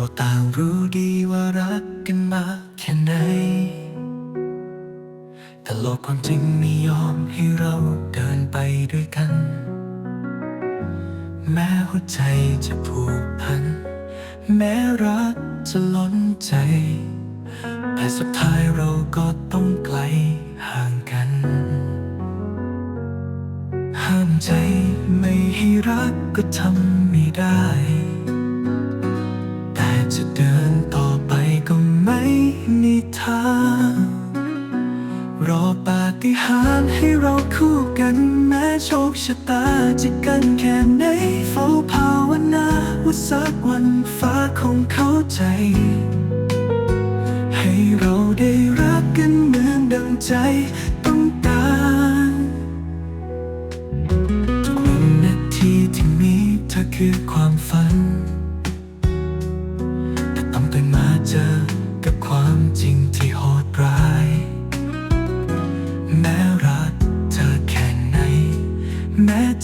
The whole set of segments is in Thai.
เราต่างรู้ดีว่ารักกันมาแค่ไหน แต่โลกความจริงไม่ยอมให้เราเดินไปด้วยกัน แม้หัวใจจะผูกพัน แม้รักจะล้นใจ แต่สุดท้ายเราก็ต้องไกลห่างกัน ห้ามใจไม่ให้รักก็ทำไม่ได้ รอปาฏิหาริย์ให้เราคู่กันแม้โชคชะตาจะกันแค่ไหนเฝ้าภาวนาว่าสักวันฟ้าคงเข้าใจ ให้เราได้รักกันเหมือนดังใจต้องการทุกวินาทีที่มีเธอคือความฝัน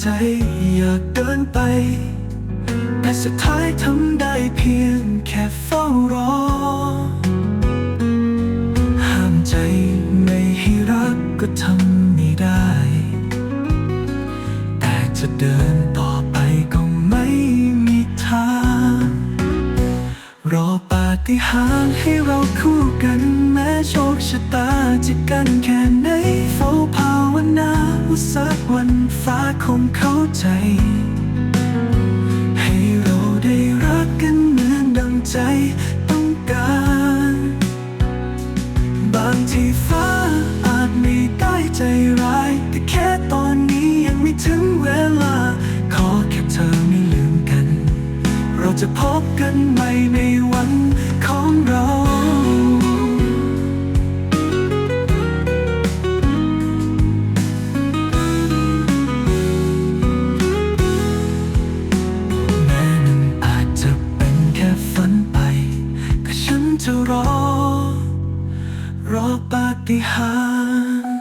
ใจอยากเดินไป แต่สุดท้ายทำได้เพียงแค่เฝ้ารอ ห้ามใจไม่ให้รักก็ทำไม่ได้ แต่จะเดินต่อไปก็ไม่มีทาง รอปาฏิหาริย์ให้เราคู่กัน แม้โชคชะตาจะกันแค่ไหน สักวันฟ้าคงเข้าใจ ให้เราได้รักกันเหมือนดังใจต้องการ บางทีฟ้าอาจไม่ได้ใจร้าย แต่แค่ตอนนี้ยังไม่ถึงเวลา ขอแค่เธอไม่ลืมกัน เราจะพบกันใหม่ในวันของเรา รอ รอปาฏิหาริย์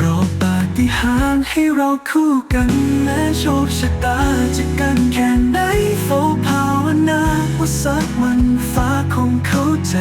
รอปาฏิหาริย์ให้เราคู่กันแม้โชคชะตาจะกันแค่ไหนโฟภาวนาว่าสักวันฟ้าคงเข้าใจ